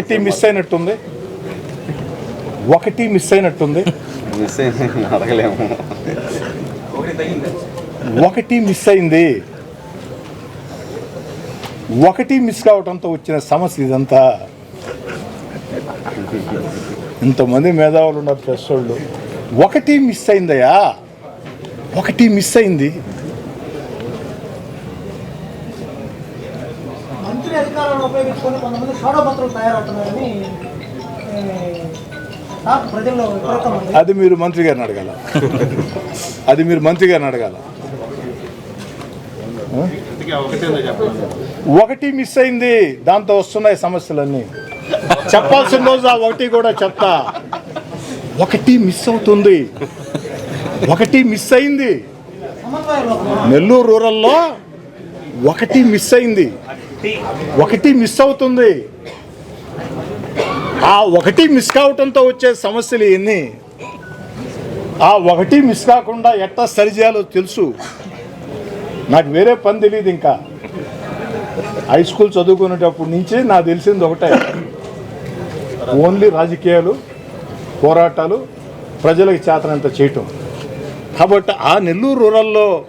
ఒకటి మిస్ అయినట్టుంది. ఒకటి మిస్ అయినట్టుంది. మిస్ అడగలేము. ఒకటి మిస్ అయింది. ఒకటి మిస్ కావడంతో వచ్చిన సమస్య ఇదంతా. ఇంతమంది మేధావులు ఉన్నారు ప్రెస్ వాళ్ళు ఒకటి మిస్ అయిందయ్యా. ఒకటి మిస్ అయింది మంత్రి అధికారాలను ఉపయోగించుకొని కొంతమంది షాడోపత్రులు తయారవుతున్నారని అది మీరు మంత్రి గారిని అడగాల? అది మీరు మంత్రి గారిని అడగాల? ఒకటి మిస్ అయింది దాంతో వస్తున్నాయి సమస్యలన్నీ. చెప్పాల్సిన రోజు ఆ ఒకటి కూడా చెప్తా. ఒకటి మిస్ అవుతుంది. ఒకటి మిస్ అయింది. నెల్లూరు రూరల్లో ఒకటి మిస్ అయింది. ఒకటి. మిస్ అవుతుంది. ఆ ఒకటి మిస్ కావటంతో వచ్చే సమస్యలు ఎన్ని? ఆ ఒకటి మిస్ కాకుండా ఎట్టా సరిచేయాలో తెలుసు. నాకు వేరే పని తెలియదు ఇంకా. హై స్కూల్ చదువుకునేటప్పటి నుంచి నాకు తెలిసింది ఒకటే. ఓన్లీ రాజకీయాలు పోరాటాలు ప్రజలకు చేతనంత చేయటం. కాబట్టి ఆ నెల్లూరు రూరల్లో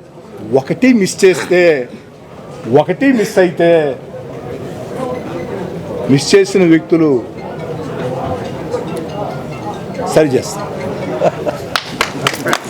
ఒకటి మిస్ చేస్తే ఒకటి మిస్ అయితే మిస్ చేసిన వ్యక్తులు సరి చేస్తారు